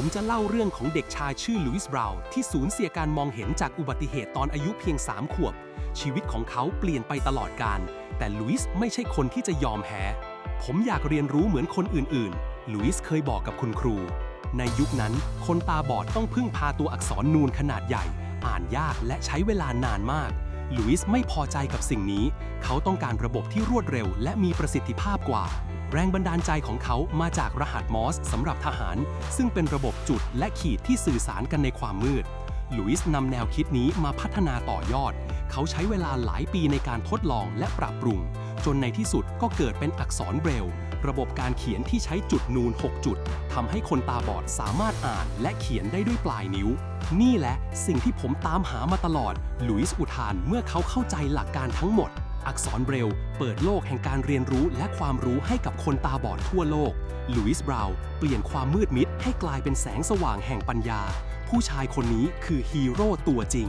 ผมจะเล่าเรื่องของเด็กชายชื่อลุยส์บราวน์ที่สูญเสียการมองเห็นจากอุบัติเหตุตอนอายุเพียง 3 ขวบ ชีวิตของเขาเปลี่ยนไปตลอดการ แต่ลุยส์ไม่ใช่คนที่จะยอมแพ้ผมอยากเรียนรู้เหมือนคนอื่นๆ ลุยส์เคยบอกกับคุณครู ในยุคนั้น คนตาบอดต้องพึ่งพาตัวอักษรนูนขนาดใหญ่ อ่านยากและใช้เวลานานมาก ลุยส์ไม่พอใจกับสิ่งนี้ เขาต้องการระบบที่รวดเร็ว และมีประสิทธิภาพกว่า แรงบันดาลใจของเขามาจากรหัสมอสสำหรับทหาร ซึ่งเป็นระบบจุดและขีดที่สื่อสารกันในความมืดลุยส์นำแนวคิดนี้มาพัฒนาต่อยอด เขาใช้เวลาหลายปีในการทดลองและปรับปรุง จนในที่สุดก็เกิดเป็นอักษรเบรลระบบการเขียนที่ใช้จุดนูน 6 จุดทำให้คนตาบอดสามารถอ่านและเขียนได้ด้วยปลายนิ้ว นี่แหละสิ่งที่ผมตามหามาตลอดลุยส์อุทานเมื่อเขาเข้าใจหลักการทั้งหมด อักษรเบรลเปิดโลกแห่งการเรียนรู้และความรู้ให้กับคนตาบอดทั่วโลกลุยส์บราวเปลี่ยนความมืดมิดให้กลายเป็นแสงสว่างแห่งปัญญา ผู้ชายคนนี้คือฮีโร่ตัวจริง